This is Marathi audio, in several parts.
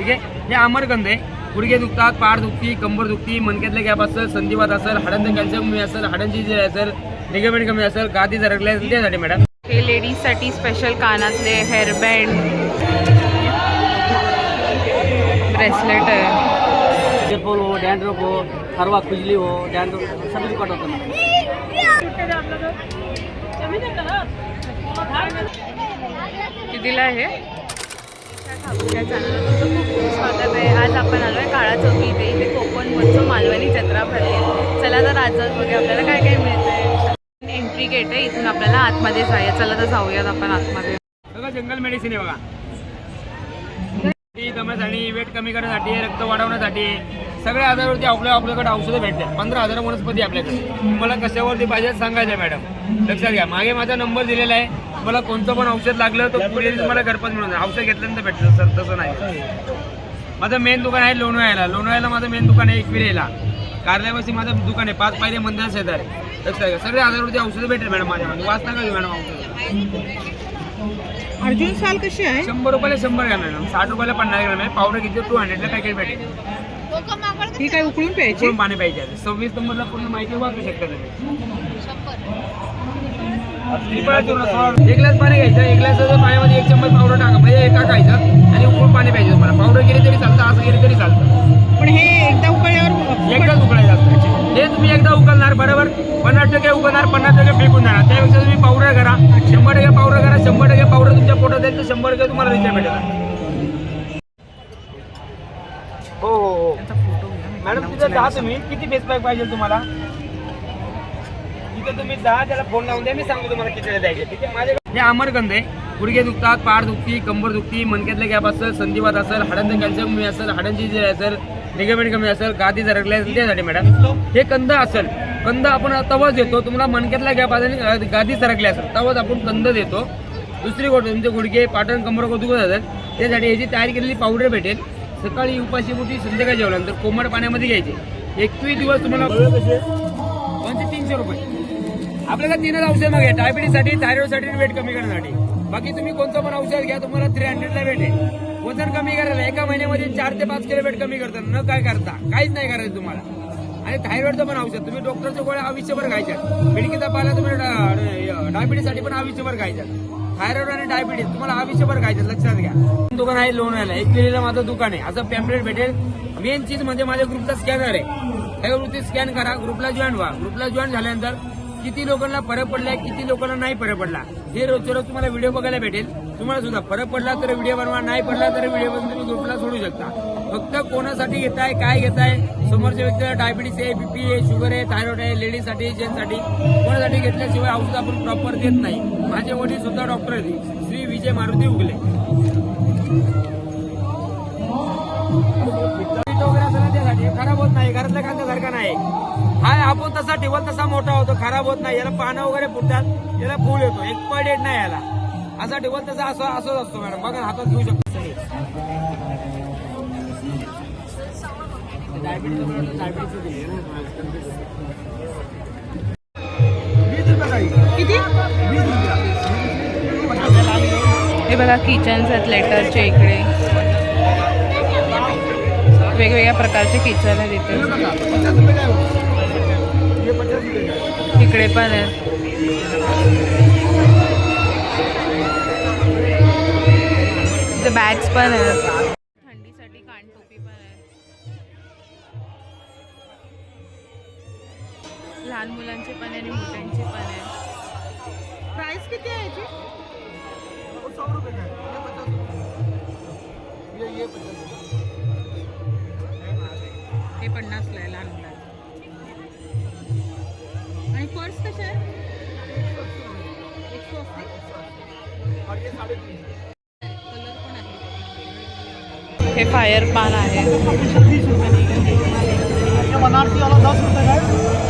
ठीक आहे? हे आमरगंध आहे. गुडघे दुखतात पाठ दुखती कंबर दुखती मणक्यातले गॅप असेल संधिवात असेल हाडांचं कॅल्शियम कमी असेल हाडांची जे असेल लिगामेंट कमी असेल गादी असेल त्यासाठी मॅडम. हे लेडीजसाठी स्पेशल कानातले हेअरबँड ब्रेसलेट आहे हो डॅन्ड्रफ हो हरवा खुजली हो डॅन्ड्रफ सगळी कट होतं कितीला आहे? आपल्या चॅनलला तुमचं खूप खूप स्वागत आहे. आज आपण आलो आहे काळा चौकी इथे. इथे कोकण महोत्सव मालवणी जत्रा भरली. आहे. चला तर आज बघूया आपल्याला काय काय मिळतंय. एंट्री गेट आहे इथून आपल्याला आतमध्ये जाऊया. चला तर जाऊयात आपण आतमध्ये. जंगल मेडिसिन आहे बघा. दम्यासाठी वेट कमी करण्यासाठी रक्त वाढवण्यासाठी सगळ्या आजारावरती आपल्या आपल्याकडे औषधं भेटतात. पंधरा हजार वनस्पती आपल्याकडे. तुम्हाला कशावरती पाहिजे सांगायचं मॅडम. लक्षात घ्या. मागे माझा नंबर दिलेला आहे. मला कोणतं पण औषध लागलं तर पुढे तुम्हाला घरपोच मिळून. औषध घेतल्यानंतर भेटलं सर. तसं नाही. माझं मेन दुकान आहे लोणावळ्याला. लोणावळ्याला माझं मेन दुकान आहे एकविरेला. कार्यालयापाशी माझं दुकान आहे. पाच पायरे मंदिर शेजारी. लक्षात घ्या. सगळ्या आजारावरती औषधं भेटेल मॅडम माझ्यामध्ये. वाचता का मॅडम औषध? अर्जुन साल कशी आहे? शंभर रुपयाला शंभर ग्रॅम मॅडम साठ रुपयाला पन्नास ग्रॅम आहे. पावडर किती टू हंड्रेडला पॅकेट भेटेल. ही काय उकळून प्यायची? पाणी पाहिजे आहे. सव्वीस नंबरला पूर्ण माहिती वाचू शकता तुम्ही. एक ग्लास पाणी घ्यायचं एक ग्लास पाण्यामध्ये एक चम्मच पावडर टाका म्हणजे एक टाकायचं आणि उकळून पाणी पाहिजे तुम्हाला. पावडर गेली तरी चालतं असं गेली तरी चालतं. पण हे एकदा उकळल्यावर एकदाच उकळायचं असतं हे तुम्ही एकदा उकळणार बरोबर? पन्नास टक्के उकळणार पन्नास टक्के फेकून जाणार त्यापेक्षा तुम्ही पावडर करा. शंभर टक्के पावडर करा शंभर टक्के पावडर तुमच्या पोटात जाईल तर शंभर टक्के तुम्हाला रिझल्ट भेटेल. हो हो हो. मॅडम तिथं जा तुम्ही. किती फेस पॅक पाहिजे तुम्हाला? तिथं तुम्ही जा त्याला फोन लावून द्या मी सांगतो तुम्हाला द्यायचे ठीक आहे? हे अमरगंध आहे. गुडघे दुखतात पाठ दुखती कंबर दुखती मणक्यातले गॅप असेल संधिवात असेल हाडांचं कॅल्शियम कमी असेल हाडांची जे असेल लिगामेंट कमी असेल गादी जरकले असेल त्यासाठी मॅडम हे कंद असेल. कंद आपण तवाच देतो तुम्हाला मनक्यातला गॅप असेल आणि गादी जरकली असेल. तवाच आपण कंद देतो. दुसरी गोष्ट तुमचे गुडघे पाटण कंबर दुखत असेल त्यासाठी याची तयार केलेली पावडर भेटेल. सकाळी उपाशी मोठी संध्याकाळी जेवल्यानंतर कोमट पाण्यामध्ये घ्यायचे. एकवीस दिवस तुम्हाला दोनशे तीनशे रुपये. आपल्याला तीनच औषध मग आहे. डायबिटीसाठी थायरॉइडसाठी वेट कमी करण्यासाठी. बाकी तुम्ही कोणतं पण औषध घ्या तुम्हाला थ्री हंड्रेडला भेटेल वजन कमी करायला एका महिन्यामध्ये चार ते पाच किलो वेट कमी करतात न काय करता. काहीच नाही करायचं तुम्हाला. आणि थायरॉइडचं पण औषध. तुम्ही डॉक्टरच्या गोळ्या आयुष्यभर खायच्या. पिडकीचा पाला तुम्ही डायबिटीजसाठी पण आयुष्यभर खायच्या. थायरॉइड आणि डायबिटीज तुम्हाला आयुष्यभर खायचं. लक्षात घ्या. दुकान आहे लोणावळ्याला एक केलेलं माझं दुकान आहे. असं पॅम्पलेट भेटेल. मेन चीज म्हणजे माझ्या ग्रुपचा स्कॅनर आहे. त्यावरती स्कॅन करा. ग्रुपला जॉईन व्हा. ग्रुपला जॉईन झाल्यानंतर किती लोकांना फरक पडलाय किती लोकांना नाही फरक पडला. हे रोजच्या रोज तुम्हाला व्हिडिओ बघायला भेटेल. तुम्हाला सुद्धा फरक पडला तर व्हिडिओ बनवा नाही पडला तर व्हिडिओ बनवून तुम्ही ग्रुपला सोडू शकता. फक्त कोणासाठी घेताय काय घेताय समोरच्या व्यक्तीला डायबिटीस आहे बीपी आहे शुगर आहे थायरॉइड आहे लेडीजसाठी जेंट्ससाठी कोणासाठी घेतल्याशिवाय औषध आपण प्रॉपर देत नाही. माझे वडील सुद्धा डॉक्टर आहेत. श्री विजय मारुती उगले. वगैरे असं त्यासाठी. खराब होत नाही घरातल्या खाण्यासारखा नाही. हाय आपण तसा ठेवल तसा मोठा होतो खराब होत नाही. याला पानं वगैरे फुटतात याला फुल येतो. एक पड येत नाही याला. असा ठेवल तसा असं असंच असतो मॅडम. बघा हातात घेऊ शकतो किती? हे बघा किचन्स आहेत लेटरचे इकडे. वेगवेगळ्या प्रकारचे किचन आहेत इथे. इकडे पण आहेत. इथे बॅग्स पण आहेत. थंडीसाठी कानटोपी पण आहे लहान मुलांचे पण आहे आणि मोठ्यांचे पण आहे प्राइस किती आहे याची? हे पन्नासला आहे लहान मुलांचे. आणि पर्स कशा एकशे अस्सी. हे फायर पान आहे. बनारसी वाला दस रुपये का है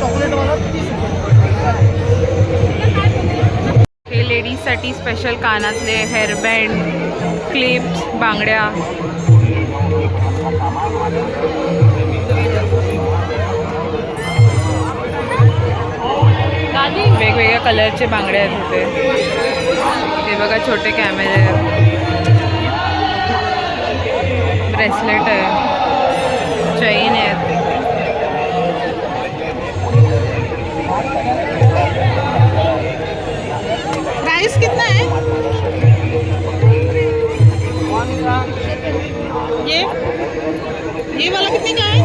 चॉकलेट वाला तीस रुपये. हे लेडीजसाठी स्पेशल कानातले हेअरबँड क्लिप्स बांगड्या. वेगवेगळ्या कलरचे बांगडे आहेत होते ते बघा छोटे कॅमेरे आहेत. ब्रेसलेट आहे. चैन आहेत. प्राइस कितना है ये? ये वाला कितने का है?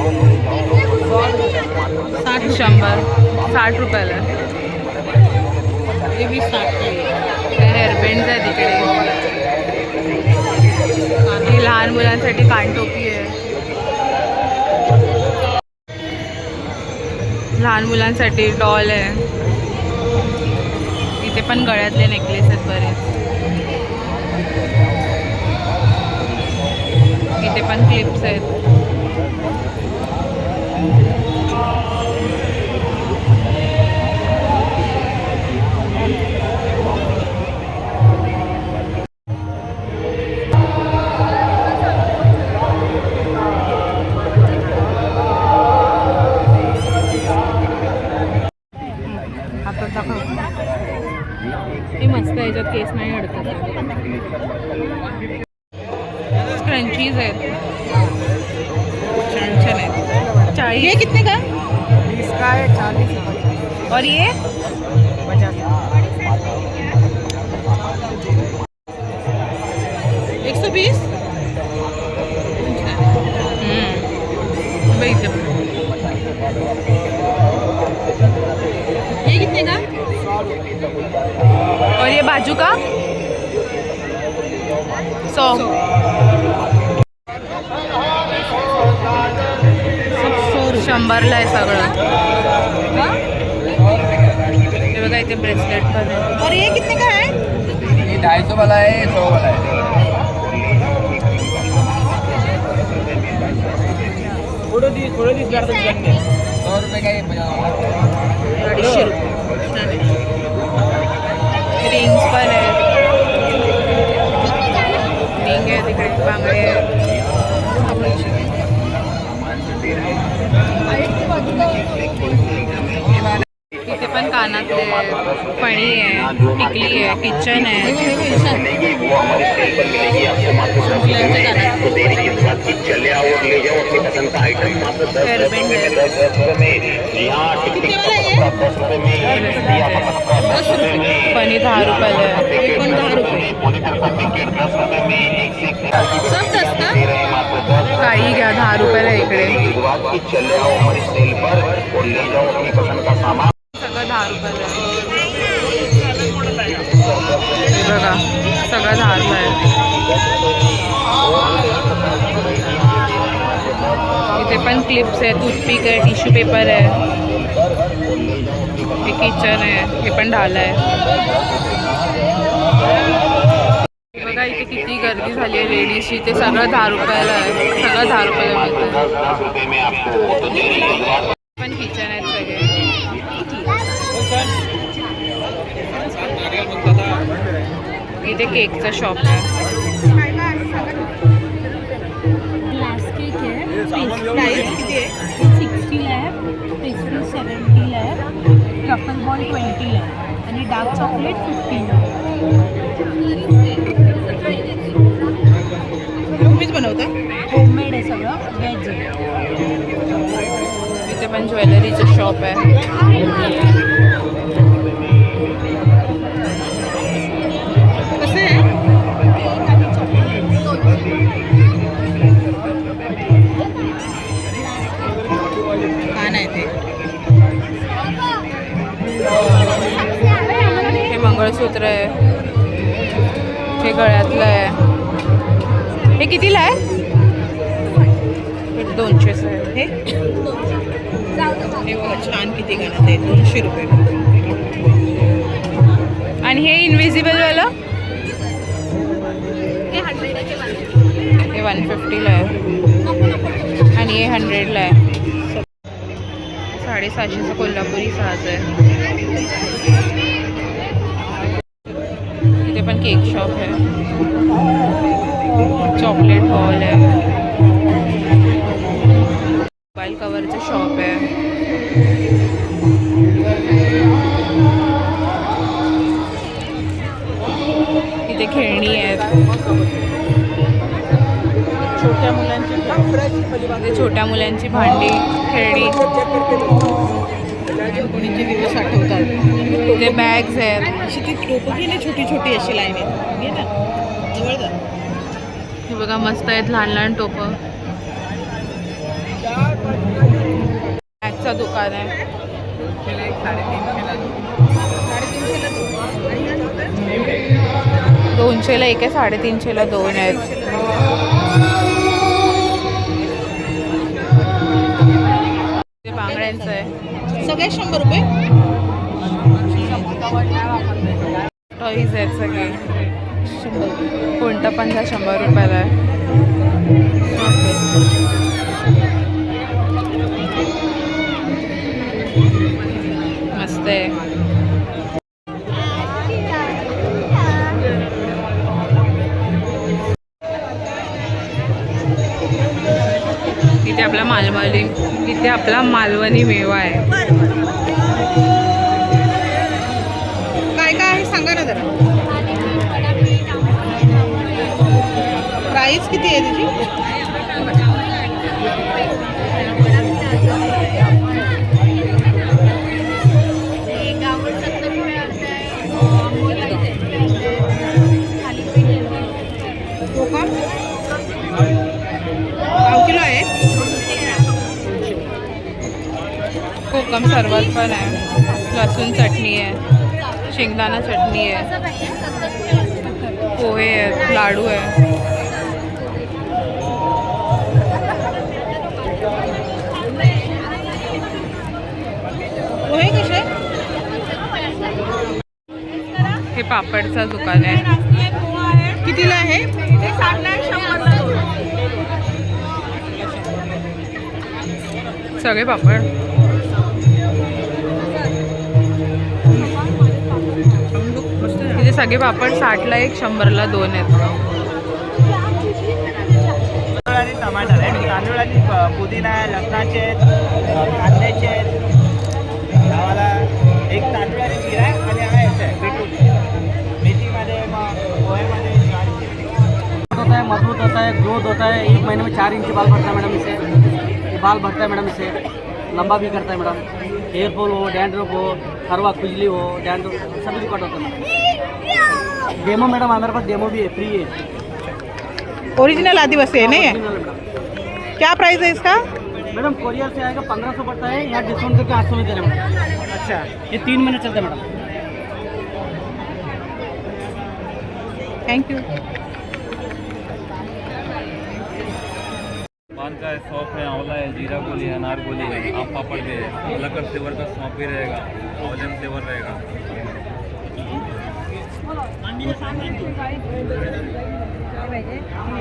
साठ शंभर. साठ रुपयाला. आहे. ये भी साठ का हे हेअरबँड्स आहे तिकडे. आणि लहान मुलांसाठी कानटोपी आहे. लहान मुलांसाठी डॉल आहे. इथे पण गळ्यातले नेकलेस आहेत बरेच. इथे पण क्लिप्स आहेत. दाखव हे मस्त आहे याच्यात केस नाही अडकत. क्रंचीज आहेत. छान छान आहेत. चाळीस. ये कितने का? इसका है चालीस और ये? पचास. एक सौ बीस? बघ इथे. कितने और ये बाजू का? सौ। शंभरला आहे सगळं. हे बघा इथे ब्रेसलेट पण आहे. और ये कितने का है? ये ढाई सौ वाला है सौ वाला है. थोडं दिवस थोडे लागतात सौ रुपये का ये अडीचशे रुपये. रिंग्स पण आहेत रिंग आहे तिकडे बांगडे आहेत इथे पण कानातले आहेत, फणी आहे टिकली आहे किचन आहे. फणी दहा रुपयाला आहे. पण दहा रुपये. दस का काही घ्या दहा रुपयाला इकडे. दहा रुपयाला आहे हे। बघा सगळं दहा आहे. इथे पण क्लिप्स आहे टूथपिक आहे टिश्यू पेपर आहे. हे किचन आहे हे पण ढाल आहे. हे बघा इथे किती गर्दी झाली आहे लेडीजची ते सगळं दहा रुपयाला आहे सगळं दहा रुपयाला मिळतं इथे केकचं शॉप आहे. ग्लास केक आहे. आहे. सिक्स्टीला आहे पेस्ट्री सेवन्टीला आहे ट्रफल बॉल ट्वेंटीला आहे आणि डार्क चॉकलेट फिफ्टीला तुम्हीच बनवता? होममेड आहे सगळं. व्हेज आहे. इथे पण ज्वेलरीचं शॉप आहे. मंगळसूत्र आहे. हे गळ्यातलं आहे. हे कितीला आहे? हे दोनशेचं आहे. हे? हे बघा छान किती गाणं आहे. दोनशे रुपये. आणि हे इनविजिबल वालं? हे वन फिफ्टीला आहे. आणि हे हंड्रेडला आहे. साडेसहाशेचा कोल्हापुरी साज आहे. पण केक शॉप आहे. चॉकलेट हॉल आहे. मोबाईल कवरचं शॉप आहे. इथे खेळणी आहेत. छोट्या मुलांची छोट्या मुलांची भांडी खेळणी. कोणीचे दिवस आठवतात ते बॅग्स आहेत. अशी ती टोपं गेली छोटी छोटी अशी लाईन आहेत. घे ना. जवळ जा. हे बघा मस्त आहेत लहान लहान टोपं. बॅगचं दुकान आहे. दोनशेला एक आहे साडेतीनशेला दोन आहेत. सगळे शंभर रुपये. टॉईज आहेत सगळे. कोणतं कोणता पंधरा शंभर रुपयाला. आहे मालवणी इथे आपला मालवणी मेवा आहे. काय काय? आहे सांगा ना जरा. प्राईस किती आहे त्याची कोकम सरबत पण आहे. लसूण चटणी आहे. शेंगदाणा चटणी आहे. पोहे आहेत लाडू आहे. पोहे कसे? हे पापडचं दुकान आहे. कितीला आहे? सगळे पापड. सगळे पापड साठला एक शंभरला दोन आहेत. तांदूळ आणि टमाटर आहे तांदूळ आणि प- पुदिना आहे लसणाचे आहेत कांद्याचे आहेत. गावाला एक तांदूळ आणि जिरा आहे आणि हा याचा आहे बीटरूट. मेथीमध्ये मग होता है मजबूत होता है ग्रोथ होता है एक महीने में चार इंच बाल बढ़ता है मैडम इसे. बाल बढ़ता है मैडम इसे. लंबा भी करता है मैडम. हेयर फॉल हो डैंड्रफ हो खरवा खुजली हो डैंड्रफ सभी रिकॉर्ड होता है। डेमो मैडम हमारे पास डेमो भी है फ्री है। ओरिजिनल आदिवासी है नहीं है क्या प्राइस है इसका? मैडम कोरियर से आएगा पंद्रह सौ पड़ता है यहाँ डिस्काउंट करके आठ सौ में दे रहे हैं मैडम अच्छा ये तीन महीने चलता है मैडम थैंक यू पान का है सौंफ है आंवला है जीरा गोली है अनार गोली है आम पापड़ भी है। लकर सेवर का सौंफ भी रहेगा आंवलन सेवर रहेगा।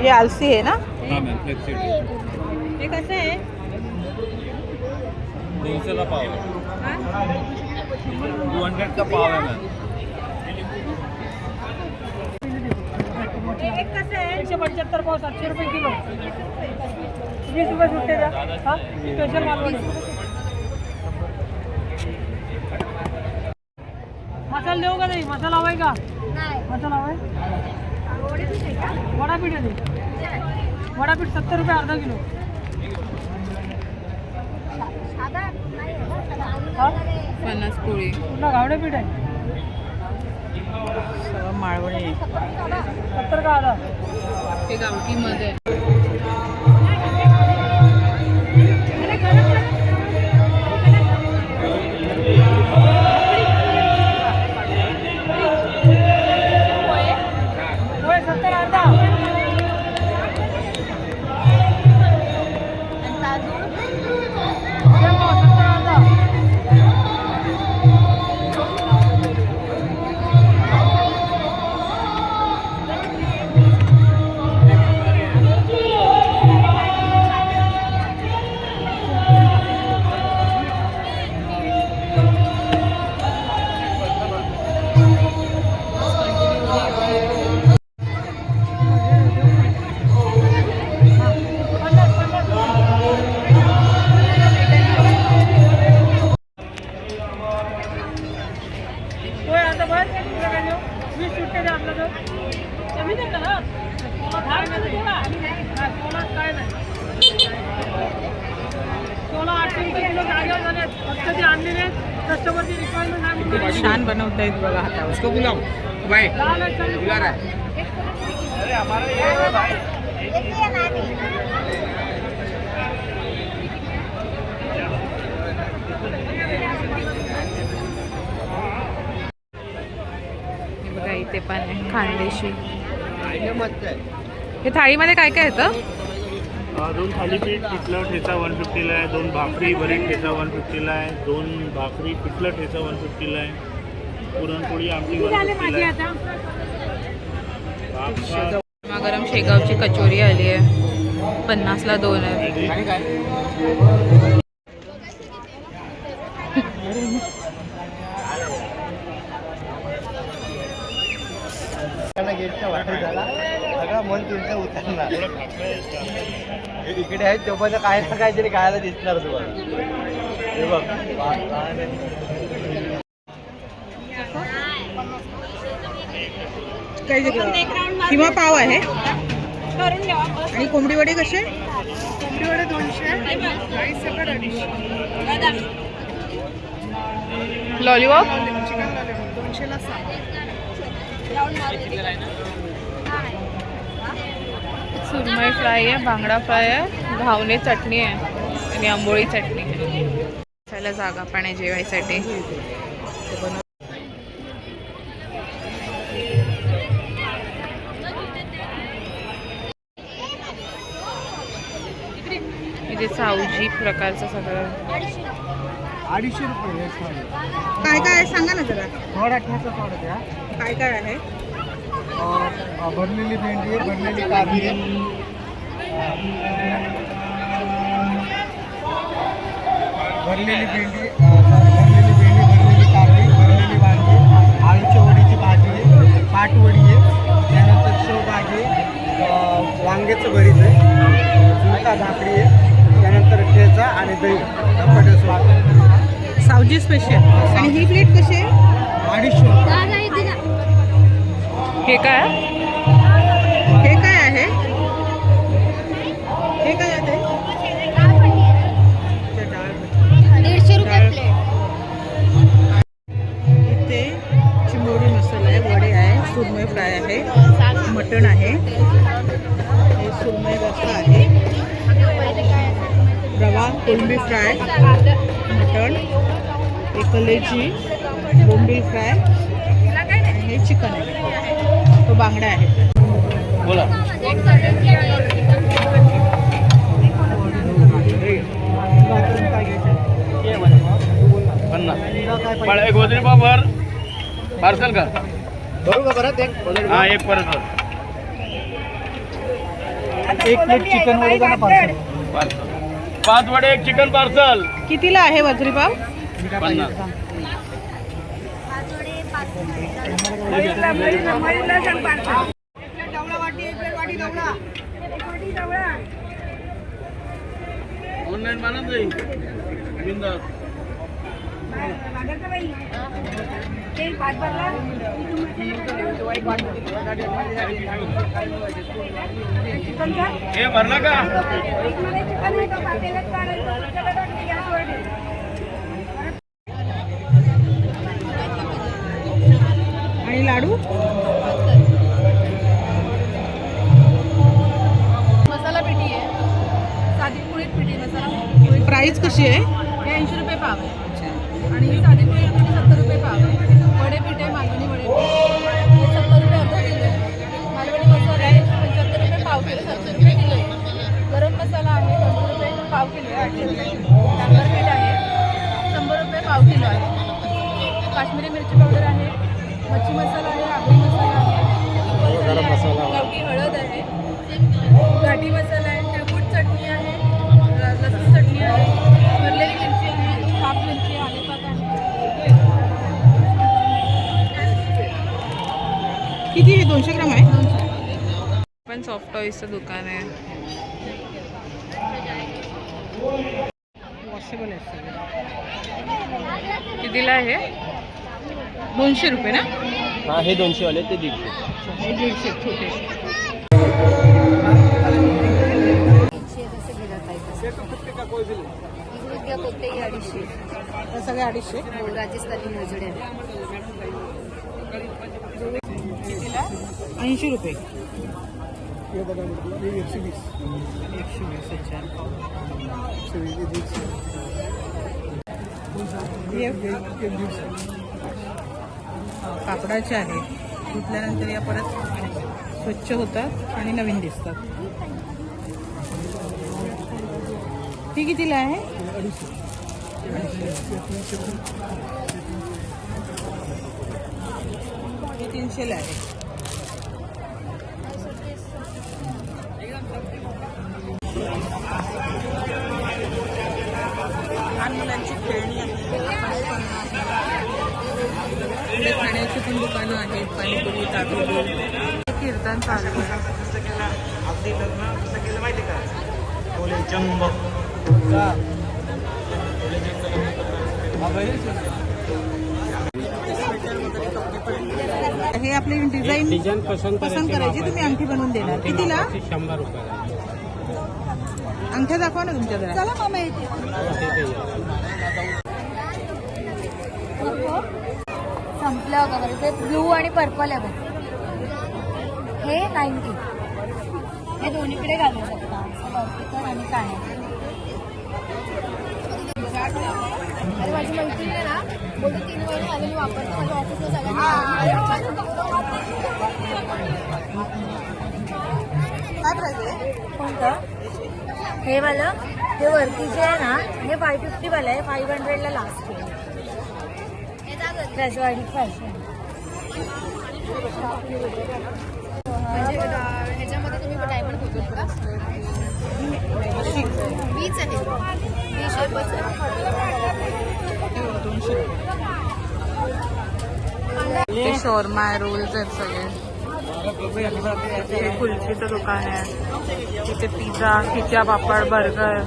ये आलसी है ना? हाँ मैम फ्लेक्सीड ये कैसे है? दोनशेला पाव है। टू हंड्रेड का पाव है मैम। एकशे पंच्याहत्तर पाव सातशे रुपये किलो। वीस रुपये सुट्टे द्या हा? स्पेशल मालवणी मसाला देऊ का नाही? मसाला हवाय का मसाला हवाय वडापीठ आहे ते. वडापीठ सत्तर रुपये अर्धा किलो. हा? पन्नास पोळी पुन्हा गावडे पीठ आहे? माळवणी. सत्तर का आधा ते गावठीमध्ये आहे. इथे पण आहे खानदेशी. हे थाळीमध्ये काय काय येतं? दोन थालीपीठ पिठलं ठेचा वन फिफ्टीला आहे. दोन भाकरी भरीत ठेचा वन फिफ्टीला आहे. दोन भाकरी पिठलं ठेचा वन फिफ्टीला आहे. पुरणपोळी आमटी वन फिफ्टीला आहे. गरमागरम शेगावची कचोरी आली आहे. पन्नासला दोन आहे आणि काय गेटच्या वाटेत झाला सगळा मन उतरणार इकडे आहेत तोपर्यंत काय ना काहीतरी खायला दिसणार तुम्हाला. हे बघ. काय किंवा पाव आहे. आणि कोंबडी वडे कसे लॉलीपॉप? सुरमई फ्राय आहे बांगडा फ्राय आहे घावणे चटणी आहे आणि आंबोळी चटणी. आहे त्याला जागा पण आहे जेवायसाठी. इथे सावजी प्रकारचं सगळं. अडीचशे रुपये काय काय आहे? सांगा ना जरा. काय काय आहे? भरलेली भेंडी आहे भरलेली कारली आहे भरलेली भेंडी भरलेली भेंडी भरलेली कारली भरलेली वांगी आळूच्या वडीची भाजी आहे पाटवडी आहे त्यानंतर शेवभाजी वांग्याचं भरीत आहे झुणका भाकरी आहे त्यानंतर ठेचा आणि दही. टमाटर स्वाद सावजी स्पेशल आणि ही प्लेट कशी आहे? अडीचशे हे काय? हे काय आहे? हे काय आहे. दीडशे रुपये प्लेट. मसाला आहे वडे आहे सुरमई फ्राय आहे मटण आहे हे सुरमई रस्सा आहे. रवा कोलंबी फ्राय मटण हे कलेजी बोंबील फ्राय आणि हे चिकन आहे. बांगडा आहे. बोला. पन्नास. एक वजनी पापड पार्सल का? बरोबर का परत एक? हा एक परत एक प्लेट चिकन वडे का पार्सल. पार्सल पाच वडे एक चिकन पार्सल. कितीला आहे वजरी पाव? पन्नास. ऑनलाईन मानत जाईल बिंदास हे भरला का आणि लाडू? मसाला पिठी आहे. साधी कुळीत पिठी मसाला प्राईस कशी आहे? हे ऐंशी रुपये पाव आहे. आणि ही साधी पिठी सत्तर रुपये पाव आहे. वडे पीठ आहे मालवणी वडे पीठ. सत्तर रुपये अर्धा किलो आहे. मालवणी मसाला आहे पंच्याहत्तर रुपये पाव किलो सातशे रुपये किलो आहे. गरम मसाला आहे दोनशे रुपये पाव किलो आहे आठशे रुपये डांगर पीठ आहे शंभर रुपये पाव किलो आहे. काश्मीरी मिरची पावडर आहे मच्छी मसाला आहे आगरी मसाला आहे. गावठी हळद आहे. घाटी मसाला आहे तिळगुट चटणी आहे लसूण चटणी आहे भरलेली मिरची आहे साफ मिरची आहे आहे. किती हे दोनशे ग्राम आहे? पण सॉफ्ट टॉईजचं दुकान आहे. वॉशेबल आहे. कितीला आहे? दोनशे रुपये ना? हा हे दोनशे वाले ते दीडशे. हे दीडशे छोटे. घ्या कोणतेही अडीचशे हे सगळे अडीचशे हो राजस्थानी मोजडे कितीला ऐंशी रुपये. एकशे वीस अच्छा कापडाचे आहेत. धुतल्यानंतर या परत स्वच्छ होतात आणि नवीन दिसतात. ती कितीला आहे? तीनशेला आहे लहान मुलांची खेळणी आहे इकडे खाण्याची पण दुकानं आहेत पाणीपुरी दाबेली कीर्तन चालू आहे. अगदी लग्न कसं केलं माहिती का? जंग हे आपली डिझाईन डिझाईन पसंत पसंत करायची तुम्ही अंगठी बनवून देणार. कितीला? शंभर रुपयाला. अंगठ्या दाखवा ना तुमच्या जरा चला मामा संपलं का ते ब्लू आणि पर्पल आहे बघ. हे नाईन्टी हे दोन्हीकडे घालू शकता. आणि अरे माझी मैत्रीण आहे ना बोलते तीन महिने झाले मी वापरते माझ्या ऑफिसला काय कोणतं? हे वालं हे वरती जे आहे ना हे फाय फिफ्टीवालं आहे फाईव्ह हंड्रेडला लास्ट आहे. राजवाडी फॅशन ह्याच्यामध्ये तुम्ही डायमंड होतो का वीच आहे वी शोरमा रोल्स आहेत सगळे. हे कुल्फीचं दुकान आहे. तिथे पिझ्झा खिचा पापड बर्गर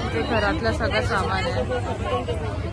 इथे घरातलं सगळं सामान आहे.